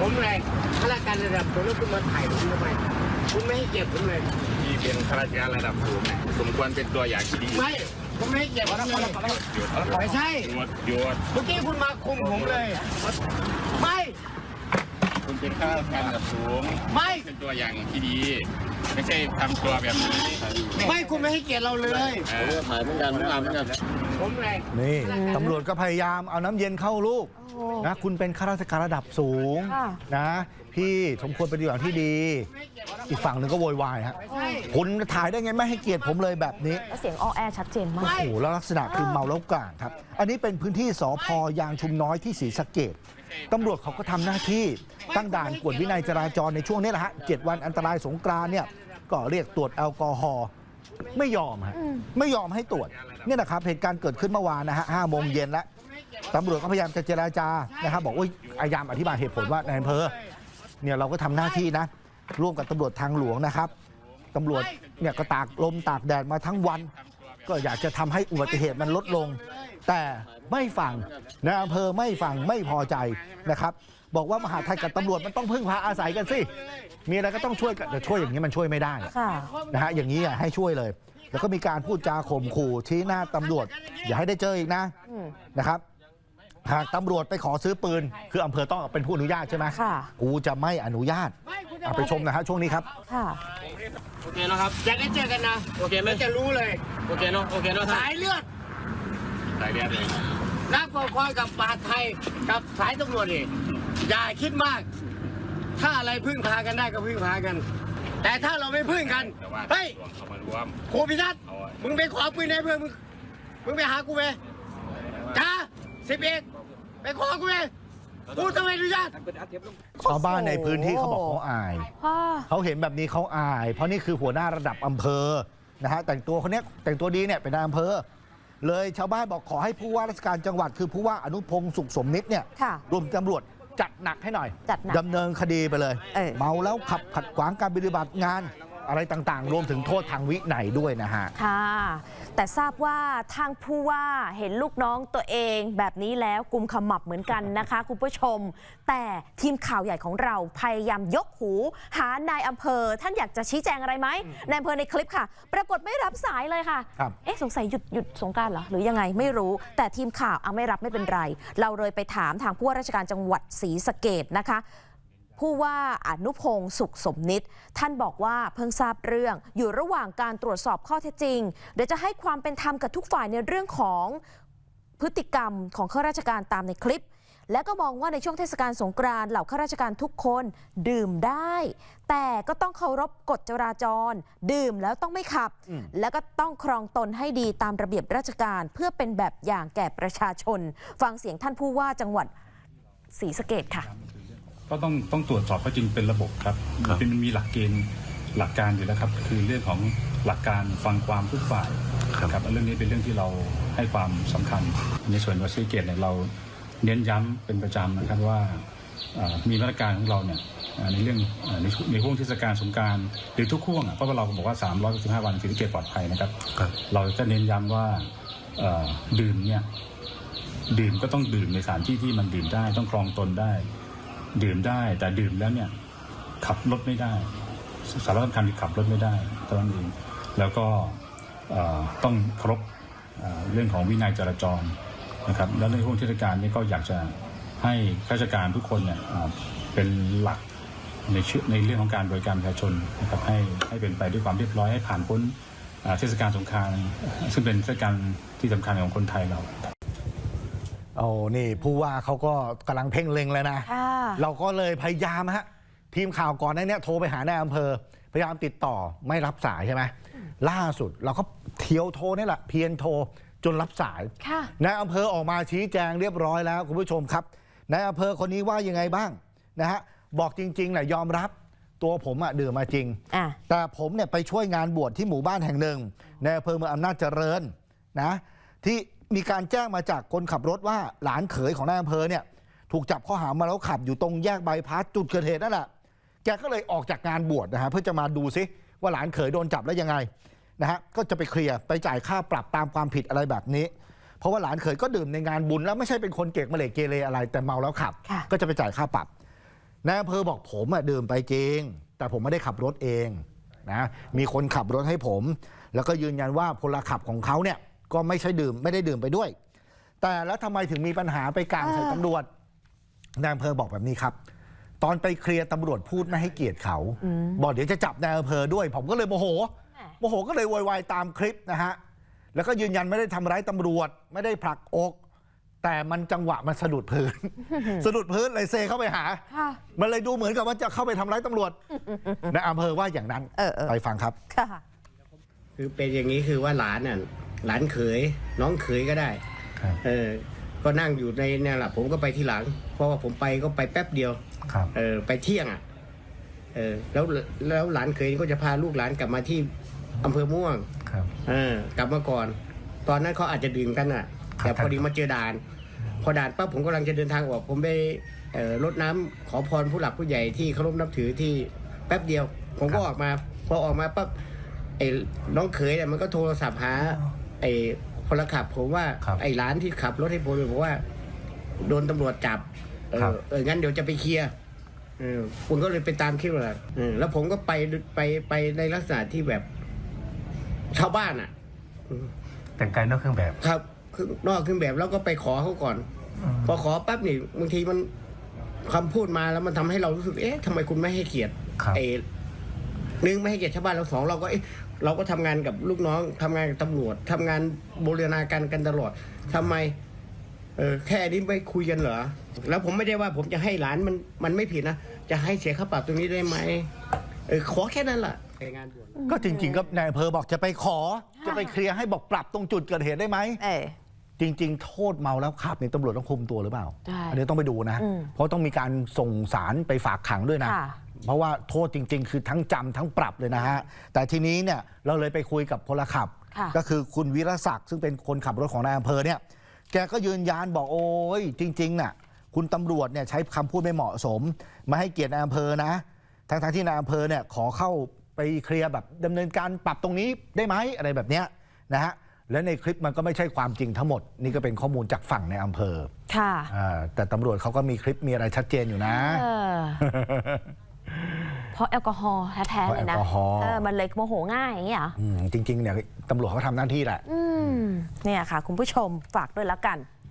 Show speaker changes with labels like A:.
A: ผมเลยข้าราชการระดับสูงแล้วคุณมาถ่ายผมทำไมคุณไม่ให้เกียรติผมเลย
B: ที่เป็นข้าราชการระดับสูงเนี่ยสมควรเป็นตัวอย่างที่ดี
A: ไม่ผมไม่ให้เกียรติผมเลยไม่ใช่
B: หยุดหยุด
A: เมื่อกี้คุณมาคุมผมเลยไม่
B: คุณเป็นข้าราชการระดับสูง
A: ไม่
B: เป็นตัวอย่างที่ดีไม่ใช่ทำตัวแบบนี้
A: ไม่คุณไม่ให้เกียรติเราเลย
B: เออ
C: ถ่ายเหมือนกันเหมือนกันเหมือนกัน
A: ผมเลย
D: นี่ตำรวจก็พยายามเอาน้ำเย็นเข้าลูกนะคุณเป็นข้าราชการระดับสูง
E: ค่ะ
D: นะพี่สมควรเป็นตัวอย่างที่ดี อีกฝั่งหนึ่งก็โวยวายฮะ
A: ไม่ใช่
D: คุณถ่ายได้ไงไม่ให้เกียรติผมเลยแบบนี้
E: แล้วเสียงอ้อแอชัดเจนมาก
D: โอ้โหแล้วลักษณะคือเมาแล้วกลางครับ อันนี้เป็นพื้นที่สพยางชุมน้อยที่ศรีสะเกดตำรวจเขาก็ทำหน้าที่ตั้งด่านกวดวินัยจราจรในช่วงนี้แหละฮะเจ็ดวันอันตรายสงกรานต์เนี่ยก็เรียกตรวจแอลกอฮอล์ไม่ยอมฮะไม่ยอมให้ตรวจ เนี่ยนะครับเหตุการณ์เกิดขึ้นเมื่อวานนะฮะห้าโมงเย็นแล้วตำรวจก็พยายามจะเจราจานะครับบอกว่าพยายามอธิบายเหตุผลว่านายอำเภอเนี่ยเราก็ทำหน้าที่นะ ร่วมกับตำรวจทางหลวงนะครับตำรวจเนี่ยก็ตากลมตากแดดมาทั้งวัน ก็อยากจะทำให้อุบัติเหตุมันลดลง แต่ไม่ฟังนายอำเภอไม่ฟังไม่พอใจนะครับ บอกว่ามหาดไทยกับตำรวจมันต้องพึ่งพาอาศัยกันสิมีอะไรก็ต้องช่วยกันแต่ช่วยอย่างนี้มันช่วยไม่ได้
E: ค่ะ
D: นะฮะอย่างนี้อะให้ช่วยเลย แล้วก็มีการพูดจาข่มขู่ชี้หน้าตำรวจ อย่าให้ได้เจออีกนะ
E: อืม
D: นะครับ หากตำรวจไปขอซื้อปืน คืออำเภอต้องเป็นผู้อนุญาตใช่ไหม
E: ค่ะ
D: กูจะไม่อนุญาต
A: ไม่คุณจะ
D: เอาไปชมนะฮะช่วงนี้ครับ
E: ค่ะ
C: โอเคนะครับ
A: จะได้เจอกันนะ
C: โอเคไหม
A: แล้วจะรู้เลย
C: โอเคเนาะโอเคเนาะท่าน
A: สายเลือด
B: สายเลือดเลย
A: นักปกครองกับปราดไทยกับสายตำรวจนี่อย่าคิดมาก ถ้าอะไรพึ่งพากันได้ก็พึ่งพากัน แต่ถ้าเราไม่พึ่งกัน
B: แต่ว่า
A: เฮ้ย
B: รวมเขามารวม
A: ครูพิทัศน์มึงไปขอปืนให้เพื่อนมึงมึงไปหากูไปจ้าสิบเอกไป ขอกูไปกูต้องไม่อนุญาต
D: ชาวบ้านในพื้นที่เขาบอกเขาอาย
E: ค่ะ
D: เขาเห็นแบบนี้เขาอาย เพราะนี่คือหัวหน้าระดับอำเภอนะฮะแต่งตัวคนเนี้ยแต่งตัวดีเนี่ยเป็นนายอำเภอ เลยชาวบ้านบอกขอให้ผู้ว่าราชการจังหวัด คือผู้ว่าอนุพงศ์สุขสมนิตเนี่ย
E: ค่ะ
D: รวมตำรวจจัดหนักให้หน่อย
E: จัดหนัก
D: ดำเนินคดีไปเลย
E: เออ
D: เมาแล้วขับขัดขวางการปฏิบัติงาน อะไรต่างๆ รวมถึงโทษทางวินัยด้วยนะฮะ
E: ค่ะ แต่ทราบว่าทางผู้ว่าเห็นลูกน้องตัวเองแบบนี้แล้วกุมขมับเหมือนกันนะคะ คุณผู้ชม แต่ทีมข่าวใหญ่ของเราพยายามยกหู หานายอำเภอ ท่านอยากจะชี้แจงอะไรไหมนายอำเภอในคลิปค่ะ ปรากฏไม่รับสายเลยค่ะ
D: ครับ
E: เอ๊ะสงสัยหยุดหยุดสงกรารเหรอ หรือยังไงไม่รู้ แต่ทีมข่าวเอาไม่รับไม่เป็นไร เราเลยไปถามทางผู้ว่าราชการจังหวัดศรีสะเกดนะคะ ผู้ว่าอนุพงศ์สุขสมนิตท่านบอกว่าเพิ่งทราบเรื่องอยู่ระหว่างการตรวจสอบข้อเท็จจริง เดี๋ยวจะให้ความเป็นธรรมกับทุกฝ่ายในเรื่องของพฤติกรรมของข้าราชการตามในคลิป และก็มองว่าในช่วงเทศกาลสงกรานต์เหล่าข้าราชการทุกคนดื่มได้ แต่ก็ต้องเคารพกฎจราจร ดื่มแล้วต้องไม่ขับ
D: อืม
E: แล้วก็ต้องครองตนให้ดีตามระเบียบราชการ เพื่อเป็นแบบอย่างแก่ประชาชน ฟังเสียงท่านผู้ว่าจังหวัดศรีสะเกดค่ะ
F: ก็ต้องต้องตรวจสอบข้อจริงเป็นระบบครับ เป็นมีหลักเกณฑ์หลักการอยู่แล้วครับ คือเรื่องของหลักการฟังความทุกฝ่ายครับเรื่องนี้เป็นเรื่องที่เราให้ความสำคัญ ในส่วนวัดศรีเกตเนี่ยเราเน้นย้ำเป็นประจำนะครับว่าเอ่อมีมาตรการของเราเนี่ยเอ่อในเรื่องเอ่อในในห่วงเทศกาลสงกรารหรือทุกห่วงอะเพราะว่าเราบอกว่า 365 วันศรีสะเกตปลอดภัยนะครับ เราจะเน้นย้ำว่าเอ่อดื่มเนี่ย ดื่มก็ต้องดื่มในสถานที่ที่มันดื่มได้ต้องครองตนได้ ดื่มได้แต่ดื่มแล้วเนี่ยขับรถไม่ได้ สาระสำคัญคือขับรถไม่ได้เท่านั้นเองแล้วก็เอ่อต้องเคารพเอ่อเรื่องของวินัยจราจรนะครับแล้วในห่วงเทศกาลนี้ก็อยากจะให้ข้าราชการทุกคนเนี่ยเอ่อเป็นหลักในชื่อในเรื่องของการบริการประชาชนนะครับให้ให้เป็นไปด้วยความเรียบร้อยให้ผ่านพ้นเอ่อเทศกาลสงกรานต์ซึ่งเป็นเทศกาลที่สำคัญของคนไทยเรา
D: โอ้นี่ผู้ว่าเขาก็กำลังเพ่งเล็งแล้วนะ
E: ค่ะ
D: เราก็เลยพยายามฮะทีมข่าวก่อนหน้านี้โทรไปหานายอำเภอ พยายามติดต่อไม่รับสายใช่ไหมล่าสุดเราก็เที่ยวโทรนี่แหละเพียนโทรจนรับสาย
E: ค่ะ
D: นายอำเภอออกมาชี้แจงเรียบร้อยแล้วคุณผู้ชมครับนายอำเภอคนนี้ว่ายังไงบ้างนะฮะบอกจริงๆแหละยอมรับตัวผมอะดื่มมาจริง
E: อะ
D: แต่ผมเนี่ยไปช่วยงานบวชที่หมู่บ้านแห่งหนึ่งในอำเภอเมืองอำนาจเจริญนะที่มีการแจ้งมาจากคนขับรถว่าหลานเขยของนายอำเภอเนี่ย ถูกจับข้อหามาแล้วขับอยู่ตรงแยกบายพาสจุดเกิดเหตุนั่นแหละแกก็เลยออกจากงานบวชนะฮะเพื่อจะมาดูซิว่าหลานเขยโดนจับแล้วยังไงนะฮะก็จะไปเคลียร์ไปจ่ายค่าปรับตามความผิดอะไรแบบนี้ เพราะว่าหลานเขยก็ดื่มในงานบุญแล้วไม่ใช่เป็นคนเกกมาเหลกเกเรอะไร แต่เมาแล้วขับ
E: ค่ะ
D: ก็จะไปจ่ายค่าปรับนายอำเภอบอกผมอะดื่มไปจริง แต่ผมไม่ได้ขับรถเองนะมีคนขับรถให้ผม แล้วก็ยืนยันว่าพลขับของเขาเนี่ยก็ไม่ใช่ดื่มไม่ได้ดื่มไปด้วย แต่แล้วทำไมถึงมีปัญหาไปกลางใส่ตำรวจ นายอำเภอบอกแบบนี้ครับ ตอนไปเคลียร์ตำรวจพูดไม่ให้เกียรติเขา บอกเดี๋ยวจะจับนายอำเภอด้วย ผมก็เลยโมโหโมโหก็เลยโวยวายตามคลิปนะฮะแล้วก็ยืนยันไม่ได้ทำร้ายตำรวจ ไม่ได้ผลักอก แต่มันจังหวะมันสะดุดพื้น สะดุดพื้นเลยเซเข้าไปหา
E: ค่ะ
D: มันเลยดูเหมือนกับว่าจะเข้าไปทำร้ายตำรวจนายอำเภอว่าอย่างนั้น
E: เออเออ
D: ไปฟังครับ
E: ค่ะ
A: คือเป็นอย่างนี้คือว่าหลานน่ะหลานเขยน้องเขยก็ได้
D: ครับ
A: เออ ก็นั่งอยู่ในเนี่ยแหละผมก็ไปทีหลัง เพราะว่าผมไปก็ไปแป๊บเดียว
D: ครับ
A: เออไปเที่ยงอะเออแล้วแล้วหลานเคยก็จะพาลูกหลานกลับมาที่อำเภอม่วง
D: ครับ
A: เออกลับมาก่อน ตอนนั้นเขาอาจจะดื่มกันอะ
D: ครับ
A: แต่พอดีมาเจอด่าน พอด่านปั๊บผมกำลังจะเดินทางออก ผมไปเอ่อรดน้ำขอพรผู้หลักผู้ใหญ่ที่เคารพนับถือที่แป๊บเดียว ผมก็ออกมา พอออกมาปั๊บไอ้น้องเขยเนี่ยมันก็โทรศัพท์หาไอ้ พลขับผมว่า
D: ครับ
A: ไอ้ร้านที่ขับรถให้ผมเนี่ยบอกว่า โดนตำรวจจับ เอ
D: ครับ
A: อเอองั้นเดี๋ยวจะไปเคลียร์เออผมก็เลยไปตามคลิปเลยเออแล้วผมก็ไปไปไปในลักษณะที่แบบชาวบ้านอะ
G: แต่งกายนอกเครื่องแบบ
A: ครับคือนอกเครื่องแบบแล้วก็ไปขอเขาก่อน พอขอปั๊บนี่บางทีมันคำพูดมาแล้วมันทำให้เรารู้สึกเอ๊ะทำไมคุณไม่ให้เกียรติ
G: ครับ
A: เอหนึ่งไม่ให้เกียรติชาวบ้านเราสองเราก็เอ๊ะ เราก็ทำงานกับลูกน้องทำงานกับตำรวจทำงานบูรณาการกันตลอดทำไมเออแค่นี้ไม่คุยกันเหรอ แล้วผมไม่ได้ว่าผมจะให้หลานมันมันไม่ผิดนะ จะให้เสียค่าปรับตรงนี้ได้ไหมเออขอแค่นั้นแหละไปงานบวช
D: ก็จริง ๆ ก็นายอำเภอบอกจะไปขอ จะไปเคลียร์ให้บอกปรับตรงจุดเกิดเหตุได้ไหม
E: เออ
D: จริง ๆ โทษเมาแล้วขับเนี่ยตำรวจต้องคุมตัวหรือเปล่า
E: ใช่
D: อันนี้ต้องไปดูนะ
E: อืม
D: เพราะต้องมีการส่งสารไปฝากขังด้วยนะ
E: ค่ะ
D: เพราะว่าโทษจริง ๆ คือทั้งจำทั้งปรับเลยนะฮะ แต่ทีนี้เนี่ยเราเลยไปคุยกับพลขับ
E: ค่ะ
D: ก็คือคุณวิรศักดิ์ซึ่งเป็นคนขับรถของนายอำเภอเนี่ย แกก็ยืนยันบอกโอ้ยจริงๆน่ะคุณตำรวจเนี่ยใช้คำพูดไม่เหมาะสมมาให้เกียรตินายอำเภอนะทั้งๆที่นายอำเภอเนี่ยขอเข้าไปเคลียร์แบบดำเนินการปรับตรงนี้ได้ไหมอะไรแบบเนี้ยนะฮะและในคลิปมันก็ไม่ใช่ความจริงทั้งหมด นี่ก็เป็นข้อมูลจากฝั่งในอำเภอ
E: ค่ะ
D: อ่าแต่ตำรวจเขาก็มีคลิปมีอะไรชัดเจนอยู่นะ
E: เออ เพราะแอลกอฮอล์แท้ๆเลยนะ
D: เพราะแอลกอฮอล์
E: เออมันเลยโมโหง่ายอย่างนี้เหรอ
D: อืมจริง ๆ เนี่ยตำรวจเขาทำหน้าที่แหละ
E: อืมเนี่ยค่ะ คุณผู้ชมฝากด้วยแล้วกัน